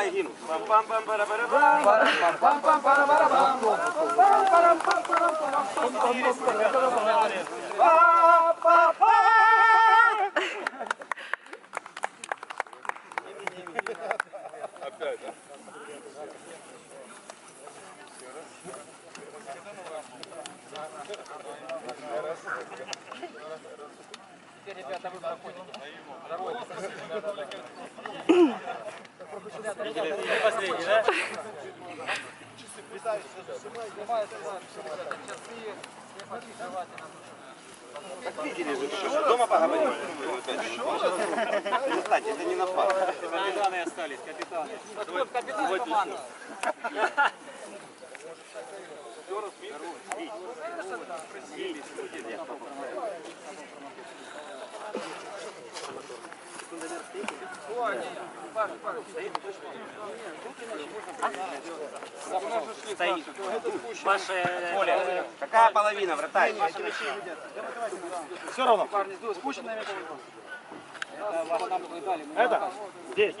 Співай гімн. Пам-пам-пам-пам-пам-пам. Последний, да? Видели же, что дома поговорим. Кстати, это не на факт. Капитаны остались, капитаны. Капитаны команды. Стоит. Паша, Оля, какая половина, вратарь? Все равно. Это? Здесь.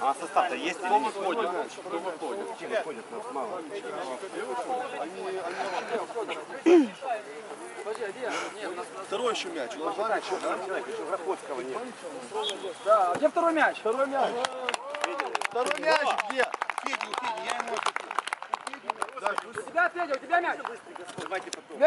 А состав-то есть или не входит? Кто выходит? Чем выходит? Мало. Второй еще мяч. Грохотского нет. Да, где второй мяч? Второй мяч. Второй мяч где? Федя, у Феди, я ему... У тебя, Федя, у тебя мяч. Давайте потом.